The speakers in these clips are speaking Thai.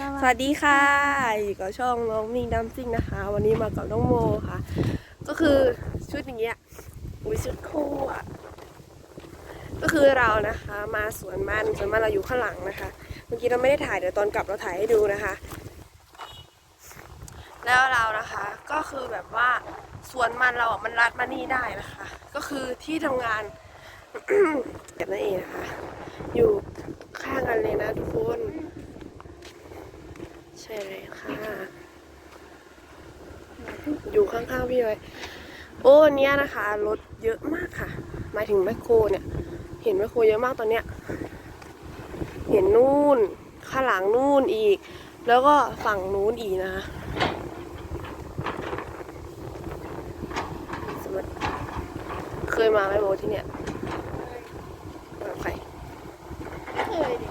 สวัสดีค่ะ อยู่กับช่องน้องมิงดัมซิ่งนะคะ วันนี้มากับน้องโมค่ะ ก็คือชุดอย่างเงี้ยอุ้ยชุดคู่อะก็คือเรานะคะ มาสวนมันสวนมันเราอยู่ข้างหลังนะคะ เมื่อกี้เราไม่ได้ถ่ายเดี๋ยวตอนกลับเราถ่ายให้ดูนะคะ แล้วเรานะคะก็คือแบบว่าสวนมันเราอะมันรัดมานี่ได้นะคะ ก็คือที่ทำงานแบบนั่นเองนะคะ อยู่ข้างกันเลยนะทุกคน ช่เลยค่ะ อยู่ข้างๆพี่เลยโอ้อันเนี้ยนะคะรถเยอะมากค่ะหมายถึงแมคโครเนี่ย เห็นแมคโครเยอะมากตอนเนี้ย เห็นนู่น ข้างหลังนู่นอีก แล้วก็ฝั่งนู้นอีกนะคะเคยมาไหมโบที่เนี่ยมากับใคร เคยดิ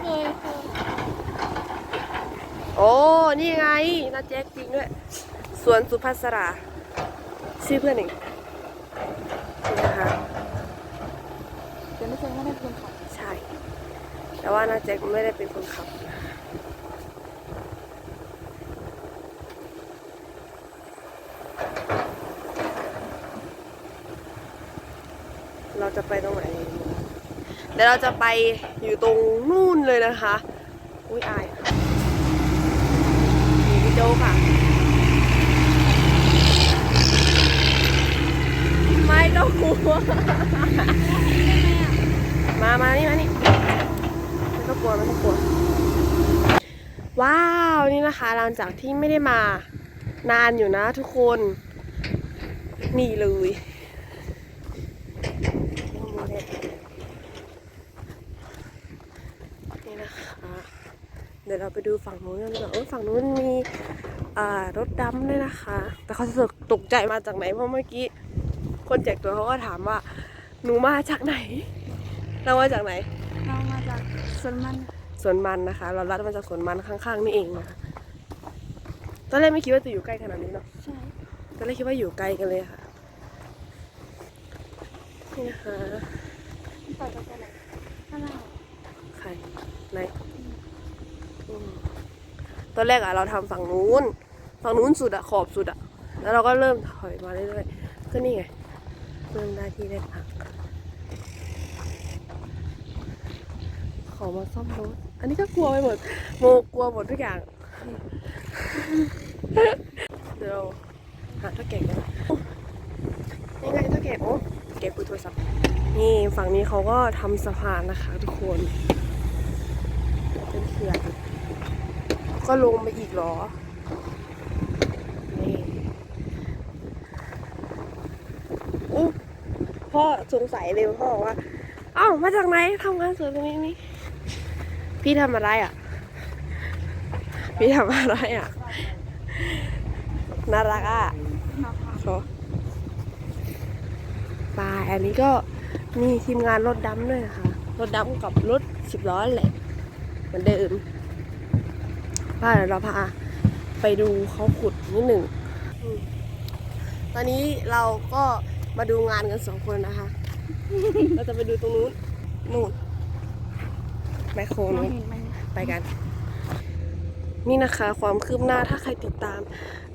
เคยเคย โอ้ นี่ไงนาแจ็คจริงด้วย สวนสุภัสรา ชื่อเพื่อนเองนี่นะคะเดี๋ยวไม่เคยไม่ได้เป็นของใช่แต่ว่านาแจ็คไม่ได้เป็นคนขับนะเราจะไปตรงไหน เดี๋ยวเราจะไปอยู่ตรงนู่นเลยนะคะ อุ้ยอาย โจค่ะ ไม่ต้องกลัว มามานี่มานี่ไม่ต้องกลัวไม่ต้องกลัว ว้าวนี่นะคะหลังจากที่ไม่ได้มานานอยู่นะทุกคน นี่เลยนี่นะคะ เดี๋ยวเราไปดูฝั่งนู้นกันดีกว่าเออฝั่งนู้นมีอ่ารถดำด้วยนะคะ แต่เขาจะตกใจมาจากไหนเพราะเมื่อกี้คนแจกตัวเขาก็ถามว่า หนูมาจากไหน เรามาจากไหน เรามาจากสวนมันสวนมันนะคะ เราลัดมาจากสวนมันข้างๆนี่เองนะคะตอนแรกไม่คิดว่าจะอยู่ใกล้ขนาดนี้เนาะใช่ตอนแรกคิดว่าอยู่ไกลกันเลยค่ะนี่นะคะต่อจากไหนข้างหน้าใครไหนอืม ตอนแรกอะเราทำฝั่งนู้น ฝั่งนู้นสุดอะขอบสุดอะแล้วเราก็เริ่มถอยมาเรื่อยๆก็นี่ไงเริ่มได้ที่ได้พักขอมาซ่อมรถ อันนี้ก็กลัวไปหมด โมกลัวหมดทุกอย่าง เดี๋ยวเราหาท่าแก่กันนี่ไงท่าแก่โอ้แกคุยโทรศัพท์ นี่ฝั่งนี้เขาก็ทำสะพานนะคะทุกคน เป็นเขื่อน ก็ลงไปอีกเหรอ นี่อู้พ่อสงสัยเลยพ่อบอกว่า เอ้ามาจากไหนทำงานสวนตรงนี้นี่พี่ทำอะไรอะ พี่ทำอะไรอะ น่ารักอะมาพาขอปลายอันนี้ก็มีทีมงานรถดำด้วยนะคะ รถดำกับรถสิบล้อแหละเหมือนเดิม ว่าเดี๋ยวเราพาไปดูเขาขุดนิดหนึ่งอืมตอนนี้เราก็มาดูงานกันสองคนนะคะ เราจะไปดูตรงนู้น นู่นแมคโครมองนู้นเห็นมันไปกัน นี่นะคะความคืบหน้าถ้าใครติดตาม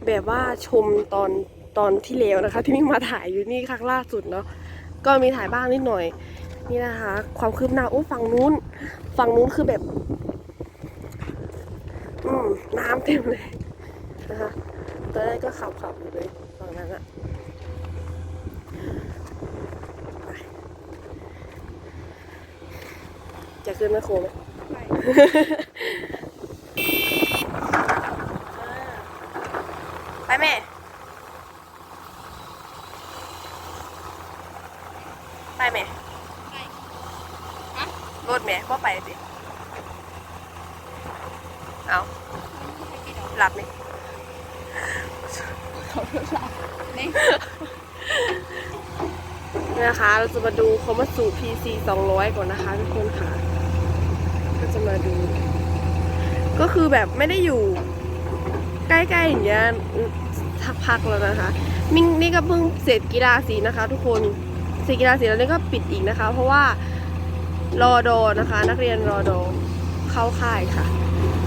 แบบว่าชมตอนตอนที่แล้วนะคะ ที่นี่มาถ่ายอยู่นี่ครั้งล่าสุดเนาะก็มีถ่ายบ้างนิดหน่อย นี่นะคะ ความคืบหน้าโอ้ฝั่งนู้น ฝั่งนู้นคือแบบ อืมน้ำเต็มเลยนะคะตอนแรกก็ขับขับอยู่เลยฝั่งนั้นอะไปจะขึ้นแมคโครไหมไปไปแม่ไปแม่ไปฮะรถแม่พ่ไปสิ เอาหลับนี่เขาหลับนี่นี่นะคะ เราจะมาดูคอมาสู PC 200 ก่อนนะคะทุกคนค่ะ ก็จะมาดู ก็คือแบบไม่ได้อยู่ ใกล้ๆอย่างเงี้ยสักพักแล้วนะคะนี่นี่ก็เพิ่งเสร็จกีฬาสีนะคะ ทุกคนเสร็จกีฬาสีแล้วนี่ก็ปิดอีกนะคะ เพราะว่ารอดอนะคะ นักเรียนรอดอเข้าค่ายค่ะ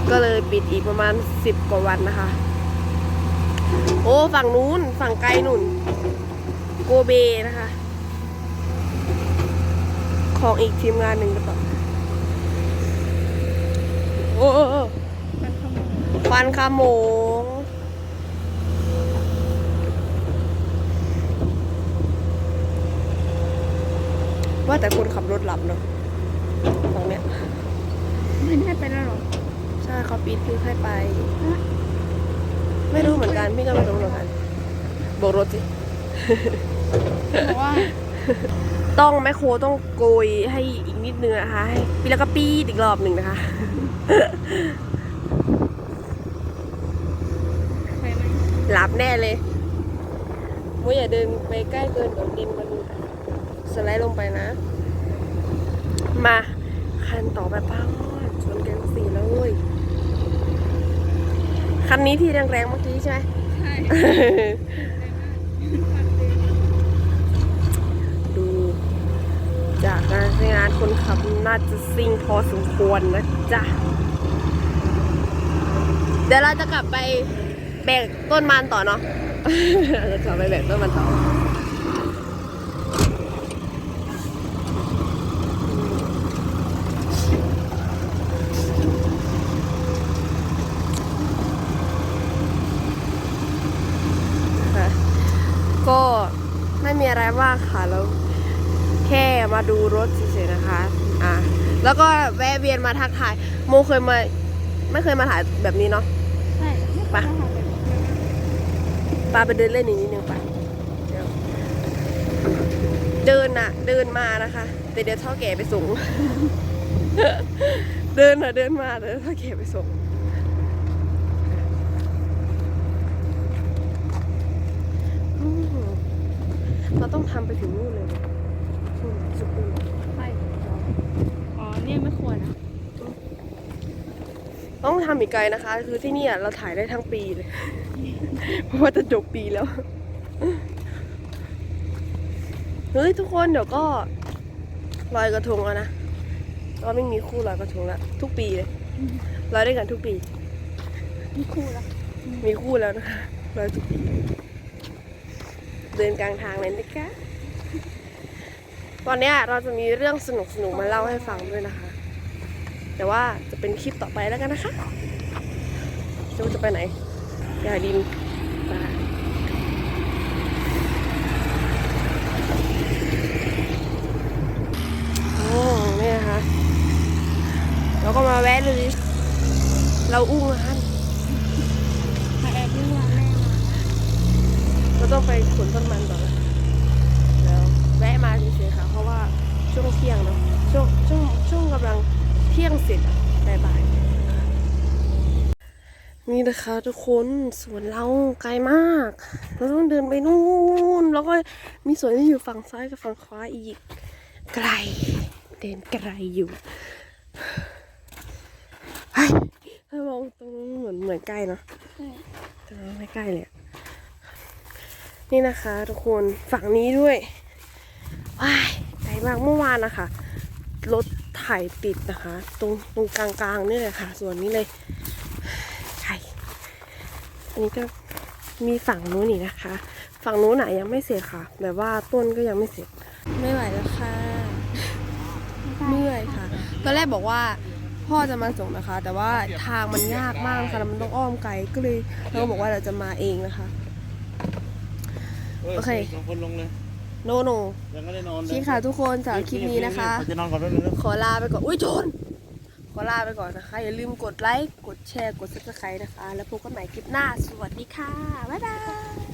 ก็เลยปิดอีกประมาณสิบกว่าวันนะคะ โอ้ฝั่งนู้นฝั่งไกลนุ่น โกเบนะคะ ของอีกทีมงานหนึ่งหรือเปล่โอ้โอ้โอ้มันขโมยควันขโมงว่าแต่คนขับรถหลับเนาะตรงเนี้ยไม่ได้ไปแล้วหรอ ใช่เขาปิดคือให้ไป ไม่รู้เหมือนกันพี่ก็ไม่รู้เหมือนกันโบอกรถสิบอกว่าต้องแมคโครต้องโกยให้อีกนิดนึงนะคะให้ปีแล้วก็ปีดอีกรอบหนึ่งนะคะไปไหมหลับแน่เลยมุ้ยอย่าเดินไปใกล้เกินเดี๋ยวดินมันสไลด์ลงไปนะ มา คันต่อไปป้างชนกันสี่แล้วเว้ย คันนี้ที่แรงๆเมื่อกี้ใช่ไหมใช่ดู จากการใช้งานคนขับน่าจะซิ่งพอสมควรนะจ๊ะ เดี๋ยวเราจะกลับไปแบกต้นมันต่อเนาะ เราจะกลับไปแบกต้นมันต่อ นะคะก็ไม่มีอะไรมากค่ะ แล้ว แค่มาดูรถเฉยๆนะคะ อะแล้วก็แวะเวียนมาทักทาย โมเคยมา ไม่เคยมาถ่ายแบบนี้เนาะใช่ไม่ไปเคยทำแบบนี้ปาไปเดินเล่นอีกนิดนึงไปเดี๋ยวเดินอะเดินมานะคะ แต่เดี๋ยวเท่าแก่ไปส่ง เดินอะเดินมาเดี๋ยวเท่าแก่ไปส่ง อืมเราต้องทำไป ถึงนู่นเลยอืมสุดยอดใช่อ๋อเนี่ยไม่ควรนะต้องทำอีกไกลนะคะ คือที่เนี่ยเราถ่ายได้ทั้งปีเลย เพราะว่าจะจบปีแล้วเฮ้ยทุกคนเดี๋ยวก็ลอยกระทงแล้วนะก็ไม่มีคู่ลอยกระทงแล้วทุกปีเลยลอยด้วยกันทุกปี มีคู่แล้วมีคู่แล้วนะคะลอยทุกปี เดินกลางทางเลยนะคะ วันเนี้ยเราจะมีเรื่องสนุกสนุกๆมาเล่าให้ฟังด้วยนะคะ แต่ว่าจะเป็นคลิปต่อไปแล้วกันนะคะจะว่าจะไปไหนอย่าดินไปโอ้นี่นะคะเราก็มาแวะเลยเราอุ้งร้านมาแอบดูว่าแม่มาเราต้องไปขนต้นมันก่อนนะแล้วแวะมาเฉยๆ ค่ะ เพราะว่าช่วงเที่ยงเนาะช่วงช่วงช่วงกำลังเที่ยงเสร็จบ่ายๆนี่นะคะทุกคนสวนเราไกลมาก เราต้องเดินไปนู่นแล้วก็มีสวนที่อยู่ฝั่งซ้ายกับฝั่งขวาอีก ไกล เดินไกลอยู่เฮ้ยถ้ามองตรงนู้นเหมือนเหมือนใกล้เนาะใช่แต่ว่าไม่ใกล้เลยอะนี่นะคะทุกคนฝั่งนี้ด้วยว้าย ไกลมากเมื่อวานนะคะ รถไถติดนะคะ ตรงตรงกลางๆนี่เลยค่ะ ส่วนนี้เลยไกลอันนี้ก็มีฝั่งนู้นนี่นะคะ ฝั่งนู้นน่ะยังไม่เสร็จค่ะ แบบว่าต้นก็ยังไม่เสร็จ ไม่ไหวแล้วค่ะเมื่อยค่ะ ตอนแรกบอกว่าพ่อจะมาส่งนะคะ แต่ว่าทางมันยากมากค่ะแล้วมันต้องอ้อมไกลก็เลยเราก็บอกว่าเราจะมาเองนะคะ โอเคสองคนลงเลย โนโนยังไม่ได้นอนโอเลยเคค่ะทุกคนสำหรับคลิปนี้นะคะเขาจะนอนก่อนแป๊บนึงนะขอลาไปก่อน อุ้ยโจรขอลาไปก่อนนะคะ อย่าลืมกดไลค์ กดแชร์ กดซับสไครต์นะคะ แล้วพบกันใหม่คลิปหน้า สวัสดีค่ะ บ๊ายบาย